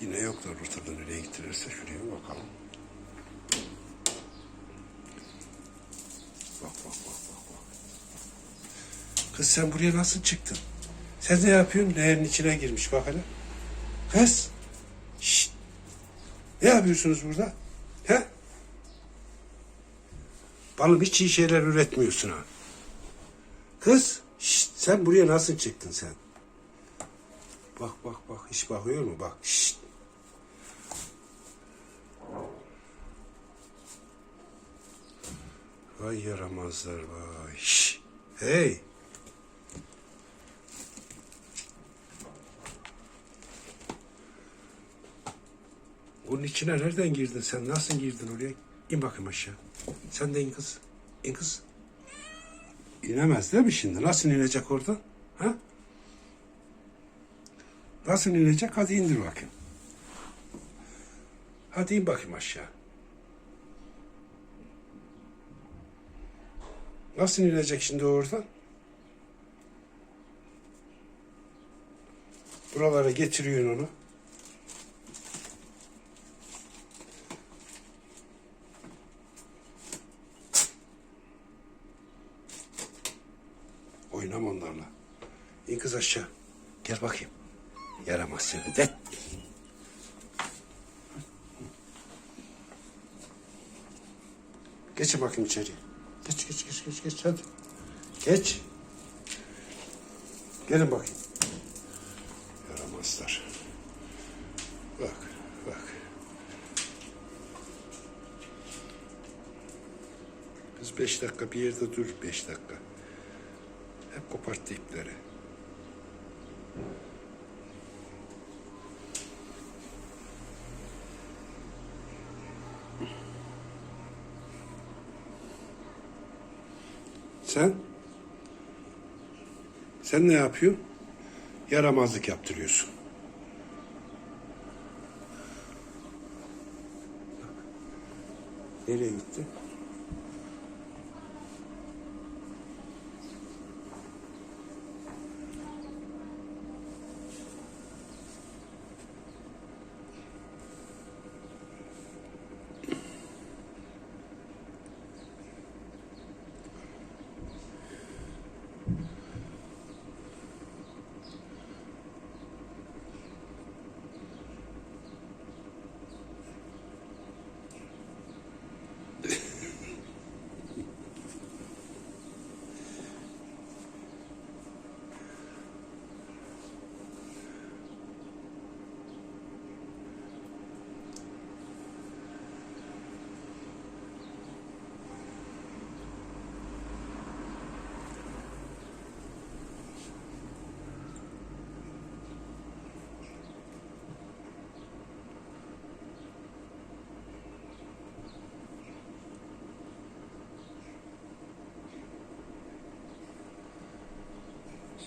Yine yoklar ortada nereye gittilerse şuraya bakalım. Bak bak bak bak bak. Kız sen buraya nasıl çıktın? Sen ne yapıyorsun? Leğenin içine girmiş bak hele. Kız. Şşt. Ne yapıyorsunuz burada? He? Balım hiç iyi şeyler üretmiyorsun ha. Kız. Şşt. Sen buraya nasıl çıktın sen? Bak bak bak. Hiç bakıyor mu? Bak. Şşt. Vay yaramazlar vay. Hey. Bunun içine nereden girdin sen? Nasıl girdin oraya? İn bakayım aşağı. Sen de in kız. İn kız. İnemez değil mi şimdi? Nasıl inecek oradan? Ha? Nasıl inecek? Hadi indir bakayım. Hadi in bakayım aşağı. Nasıl inecek şimdi oradan? Buralara getiriyorsun onu. Oynama onlarla. İn kız aşağı. Gel bakayım. Yaramaz seni de. Geç bakayım içeri. Geç geç geç geç geç hadi. Geç. Gelin bakayım. Yaramazlar. Bak bak. Kız beş dakika bir yerde dur beş dakika. Hep koparttı ipleri. Sen? Sen ne yapıyorsun? Yaramazlık yaptırıyorsun. Nereye gitti?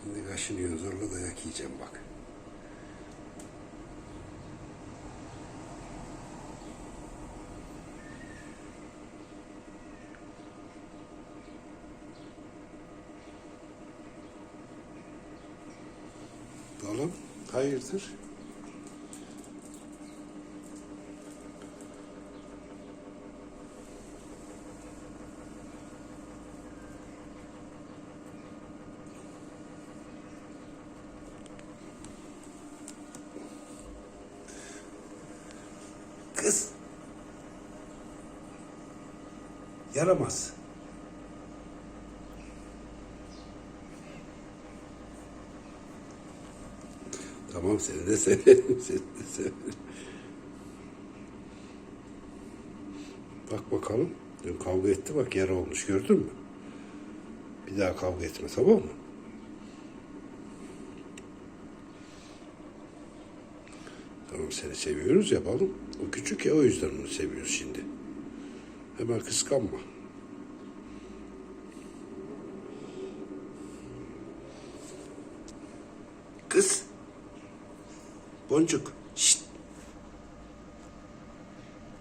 Şimdi kaşınıyor zorla dayak yiyeceğim bak. Oğlum hayırdır? Kız. Yaramaz. Tamam seni de severim. Seni de severim. Bak bakalım. Dün kavga etti bak yara olmuş gördün mü? Bir daha kavga etme tamam mı? Tamam seni seviyoruz yapalım. O küçük ya o yüzden onu seviyoruz şimdi. Hemen kıskanma. Kız. Boncuk.